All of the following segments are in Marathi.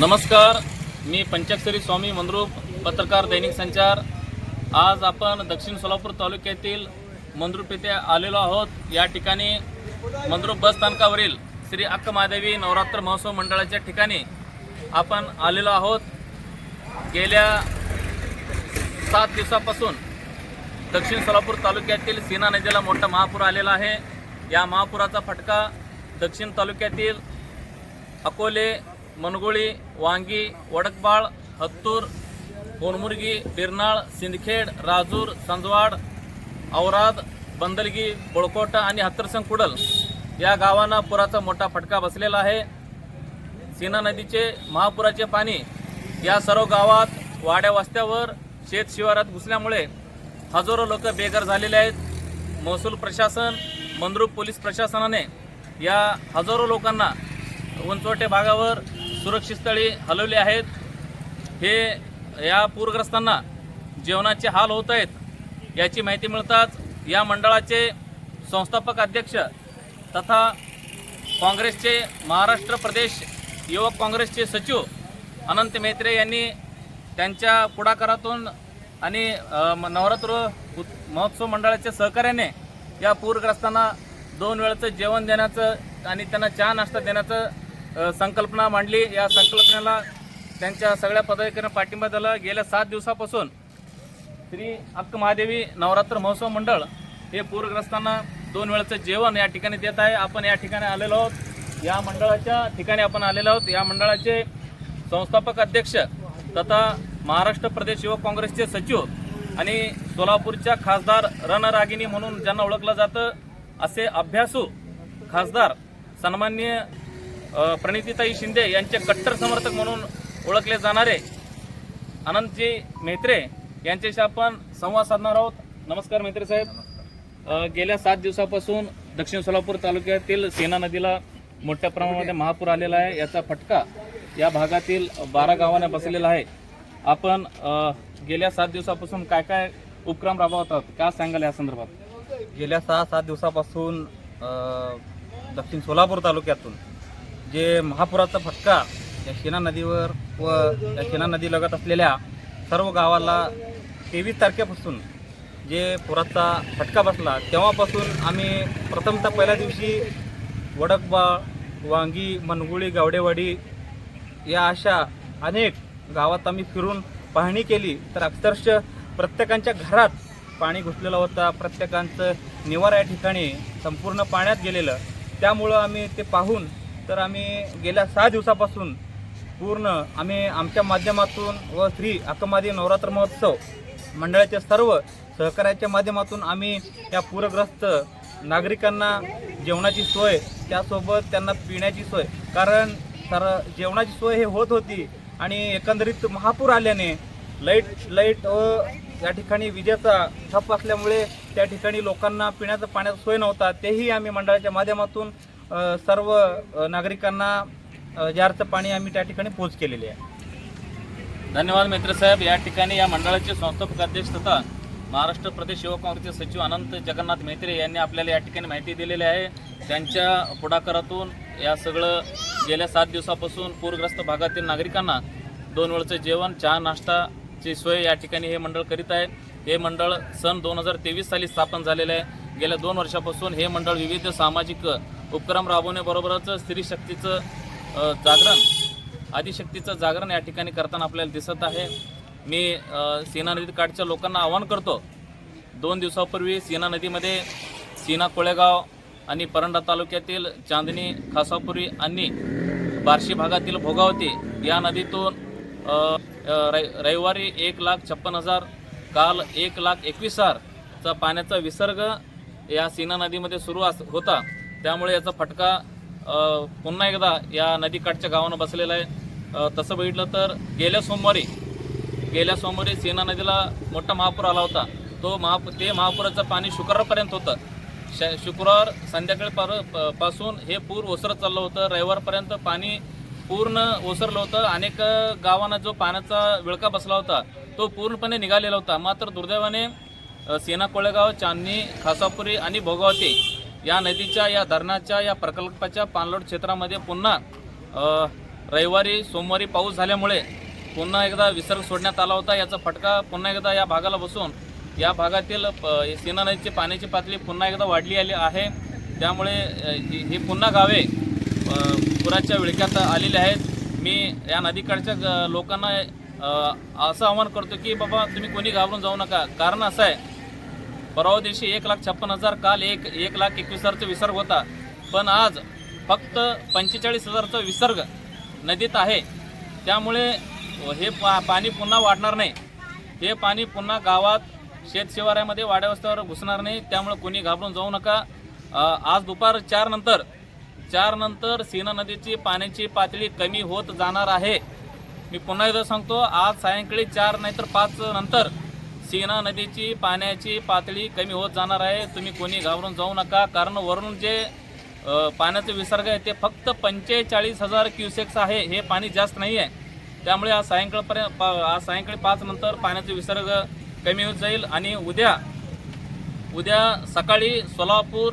नमस्कार मी पंचाक्षरी स्वामी मंद्रूप पत्रकार दैनिक संचार. आज आपण दक्षिण सोलापूर तालुक्यातील मंद्रूप येथे आलेलो आहोत. या ठिकाणी मंद्रूप बस स्थानकावरील श्री अक्क महादेवी नवरात्र महोत्सव मंडळाच्या ठिकाणी आपण आलेलो आहोत. गेल्या सात दिवसापासून दक्षिण सोलापूर तालुक्यातील सीना नदीला मोठा महापूर आलेला आहे. या महापुराचा फटका दक्षिण तालुक्यातील अकोले मनगोळी वांगी वडकबाळ हत्तूर कोनमुर्गी बिरनाळ सिंदखेड राजूर संजवाड औराद बंदलगी बोळकोटा आणि हत्तरसंग कुडल या गावांना पुराचा मोठा फटका बसलेला आहे सीना नदीचे महापुराचे पाणी या सर्व गावात वाड्या वस्त्यावर शेत शिवारात घुसल्यामुळे हजारो लोक बेघर झालेले आहेत महसूल प्रशासन मंद्रूप पोलीस प्रशासनाने या हजारो लोकांना उंचवटे भागावर सुरक्षित स्थळी हलवले आहेत. हे या पूरग्रस्तांना जेवणाचे हाल होत आहेत याची माहिती मिळताच या मंडळाचे संस्थापक अध्यक्ष तथा काँग्रेसचे महाराष्ट्र प्रदेश युवक काँग्रेसचे सचिव अनंत मेत्रे यांनी त्यांच्या पुढाकारातून आणि म- नवरात्र महोत्सव मंडळाच्या सहकार्याने या पूरग्रस्तांना दोन वेळचं जेवण देण्याचं आणि त्यांना चहा नाश्ता देण्याचं संकल्पना मांडली. या संकल्पनेला त्यांच्या सगळ्या पदाधिकाऱ्यांना पाठिंबा दिला. गेल्या सात दिवसापासून श्री अक्क महादेवी नवरात्र महोत्सव मंडळ हे पूरग्रस्तांना दोन वेळचं जेवण या ठिकाणी देत आहे. आपण या ठिकाणी आलेलो आहोत. या मंडळाच्या ठिकाणी आपण आलेलो आहोत. या मंडळाचे संस्थापक अध्यक्ष तथा महाराष्ट्र प्रदेश युवक काँग्रेसचे सचिव आणि सोलापूरच्या खासदार रणरागिनी म्हणून ज्यांना ओळखलं जातं असे अभ्यासू खासदार सन्माननीय प्रणितीताई शिंदे यांचे कट्टर समर्थक म्हणून ओळखले जाणारे आनंदजी मेत्रे यांच्याशी आपण संवाद साधणार आहोत. नमस्कार मेत्रे साहेब. गेल्या सात दिवसापासून दक्षिण सोलापूर तालुक्यातील सेना नदीला मोठ्या प्रमाणामध्ये महापूर आलेला आहे. याचा फटका या भागातील बारा गावांना बसलेला आहे. आपण गेल्या सात दिवसापासून काय काय उपक्रम राबवतात का सांगाल या संदर्भात? गेल्या सहा सात दिवसापासून दक्षिण सोलापूर तालुक्यातून जे महापुराचा फटका या शेना नदीवर व या शेना नदी लगत असलेल्या सर्व गावाला तेवीस तारखेपासून जे पुराचा फटका बसला तेव्हापासून आम्ही प्रथमतः पहिल्या दिवशी वडकबाळ वांगी मनगुळी गावडेवाडी या अशा अनेक गावात आम्ही फिरून पाहणी केली. तर अक्षरशः प्रत्येकांच्या घरात पाणी घुसलेलं होतं प्रत्येकांचं निवारा या ठिकाणी संपूर्ण पाण्यात गेलेलं. त्यामुळं आम्ही ते पाहून तर आम्ही गेल्या सहा दिवसापासून पूर्ण आम्ही आमच्या माध्यमातून व श्री अकमादी नवरात्र महोत्सव मंडळाच्या सर्व सहकार्याच्या माध्यमातून आम्ही या पूरग्रस्त नागरिकांना जेवणाची सोय त्यासोबत त्यांना पिण्याची सोय. कारण सर जेवणाची सोय हे होत होती आणि एकंदरीत महापूर आल्याने लाइट लाइट व या ठिकाणी विजेचा ठप असल्यामुळे त्या ठिकाणी लोकांना पिण्याचा पाण्याचा सोय नव्हता. तेही आम्ही मंडळाच्या माध्यमातून सर्व नागरिकांना जारचं पाणी आम्ही त्या ठिकाणी पोच केलेले आहे. धन्यवाद मित्रसाहेब या ठिकाणी या मंडळाचे संस्थापक अध्यक्ष तथा महाराष्ट्र प्रदेश युवक काँग्रेसचे सचिव अनंत जगन्नाथ मेत्रे यांनी आपल्याला या ठिकाणी माहिती दिलेली आहे. त्यांच्या पुढाकारातून या सगळं गेल्या सात दिवसापासून पूरग्रस्त भागातील नागरिकांना दोन वेळचं जेवण चहा नाश्ताची सोय या ठिकाणी हे मंडळ करीत आहे. हे मंडळ सन दोन हजार तेवीस साली स्थापन झालेलं आहे. गेल्या दोन वर्षापासून हे मंडळ विविध सामाजिक उपक्रम राबवण्याबरोबरच स्त्री शक्तीचं जागरण आदिशक्तीचं जागरण या ठिकाणी करताना आपल्याला दिसत आहे. मी सेना सीना नदी काठच्या लोकांना आवाहन करतो दोन दिवसापूर्वी सीना नदीमध्ये सीना कोळेगाव आणि परंडा तालुक्यातील चांदणी खासापुरी आणि बार्शी भागातील भोगावती या नदीतून रै- रविवारी एक लाख छप्पन हजार काल एक लाख एकवीस हजारचा पाण्याचा विसर्ग या सीना नदीमध्ये सुरू अस होता. त्यामुळे याचा फटका पुन्हा एकदा या नदीकाठच्या गावानं बसलेला आहे. तसं बघितलं तर गेल्या सोमवारी गेल्या सोमवारी सेना नदीला मोठा महापूर आला होता. तो महाप ते महापुराचं पाणी शुक्रवारपर्यंत होतं. श शुक्रवार संध्याकाळी परपासून हे पूर ओसरत चाललं होतं. रविवारपर्यंत पाणी पूर्ण ओसरलं होतं. अनेक गावांना जो पाण्याचा विळका बसला होता तो पूर्णपणे निघालेला होता. मात्र दुर्दैवाने सेना कोळेगाव चांदणी खासापुरी आणि भोगावती या नदीच्या या धरणाच्या या प्रकल्पाच्या पाणलोट क्षेत्रामध्ये पुन्हा रविवारी सोमवारी पाऊस झाल्यामुळे पुन्हा एकदा विसर्ग सोडण्यात आला होता. याचा फटका पुन्हा एकदा या भागाला बसून या भागातील सीना नदीची पाण्याची पातळी पुन्हा एकदा वाढली आली आहे. त्यामुळे ही पुन्हा गावे पुराच्या विळख्यात आलेली आहेत. मी या नदीकडच्या लोकांना असं आवाहन करतो की बाबा तुम्ही कोणी घाबरून जाऊ नका. कारण असं आहे परवा दिवशी एक लाख छप्पन हजार काल एक एक लाख एकवीस हजारचा विसर्ग होता. पण आज फक्त पंचेचाळीस हजारचा विसर्ग नदीत आहे. त्यामुळे हे पा पाणी पुन्हा वाढणार नाही. हे पाणी पुन्हा गावात शेतशिवारामध्ये वाड्यावस्त्यावर घुसणार नाही. त्यामुळे कोणी घाबरून जाऊ नका. आज दुपार चारनंतर चारनंतर सीना नदीची पाण्याची पातळी कमी होत जाणार आहे. मी पुन्हा एकदा सांगतो आज सायंकाळी चार नाहीतर पाच नंतर सीना नदीची पाण्याची पातळी कमी होत जाणार आहे. तुम्ही कोणी घाबरून जाऊ नका. कारण वरून जे पाण्याचं विसर्ग आहे ते फक्त पंचेचाळीस हजार क्युसेक्स आहे. हे पाणी जास्त नाही आहे त्यामुळे आज सायंकाळपर्यंत पा- आज सायंकाळी पाच नंतर विसर्ग कमी होत जाईल. आणि उद्या उद्या सकाळी सोलापूर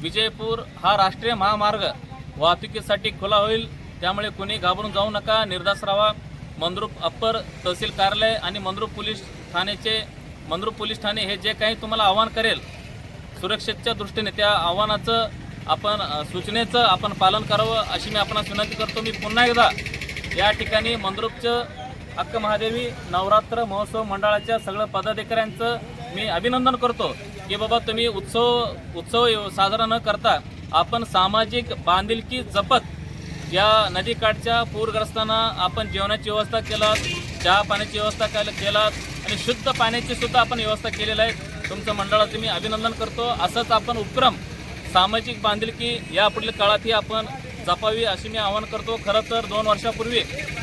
विजयपूर हा राष्ट्रीय महामार्ग वाहतुकीसाठी खुला होईल. त्यामुळे कोणी घाबरून जाऊ नका. निर्धास राहा. मंद्रुप अप्पर तहसील कार्यालय आणि मंद्रुप पोलीस ठाण्याचे मंद्रुप पोलीस ठाणे हे जे काही तुम्हाला आव्हान करेल सुरक्षेच्या दृष्टीने त्या आव्हानाचं आपण सूचनेचं आपण पालन करावं अशी मी आपणास विनंती करतो. मी पुन्हा एकदा या ठिकाणी मंद्रुपचं अक्क महादेवी नवरात्र महोत्सव मंडळाच्या सगळं पदाधिकाऱ्यांचं मी अभिनंदन करतो की बाबा तुम्ही उत्सव उत्सव साजरा न करता आपण सामाजिक बांधिलकी जपत या नदीकाठच्या पूरग्रस्तांना आपण जेवणाची व्यवस्था केलात चहा पाण्याची व्यवस्था केलात आणि शुद्ध पाण्याची सुद्धा आपण व्यवस्था केलेली आहे. तुमचं मंडळाचं मी अभिनंदन करतो. असंच आपण उपक्रम सामाजिक बांधिलकी या पुढील काळातही आपण जपावी अशी मी आवाहन करतो. खरं तर दोन वर्षापूर्वी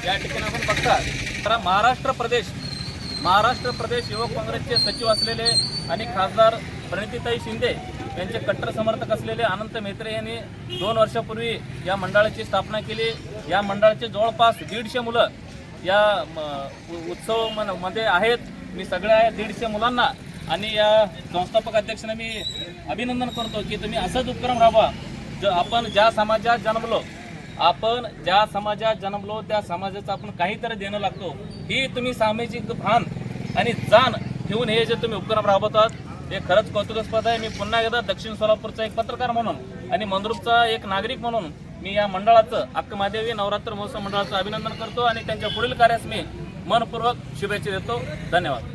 या ठिकाणी आपण बघता तर महाराष्ट्र प्रदेश महाराष्ट्र प्रदेश युवक काँग्रेसचे सचिव असलेले आणि खासदार प्रणितीताई शिंदे यांचे कट्टर समर्थक असलेले अनंत मेत्रे यांनी दोन वर्षापूर्वी या मंडळाची स्थापना केली. या मंडळाचे जवळपास दीडशे मुलं या म, उत्सव मन- मध्ये आहेत. मी सगळ्या दीडशे मुलांना आणि या संस्थापक अध्यक्षांना मी अभिनंदन करतो की तुम्ही असंच उपक्रम राहावा ज आपण ज्या समाजात जन्मलो आपण ज्या समाजात जन्मलो त्या समाजाचं आपण काहीतरी देणं लागतो. ही तुम्ही सामाजिक भान आणि जाण ठेवून हे जे तुम्ही उपक्रम राबवतात हे खरंच कौतुकास्पद आहे. मी पुन्हा एकदा दक्षिण सोलापूरचा एक पत्रकार म्हणून आणि मंद्रुपचा एक नागरिक म्हणून मी या मंडळाचं अक्क महादेवी नवरात्र महोत्सव मंडळाचं अभिनंदन करतो आणि त्यांच्या पुढील कार्यास मी मनपूर्वक शुभेच्छा देतो. धन्यवाद.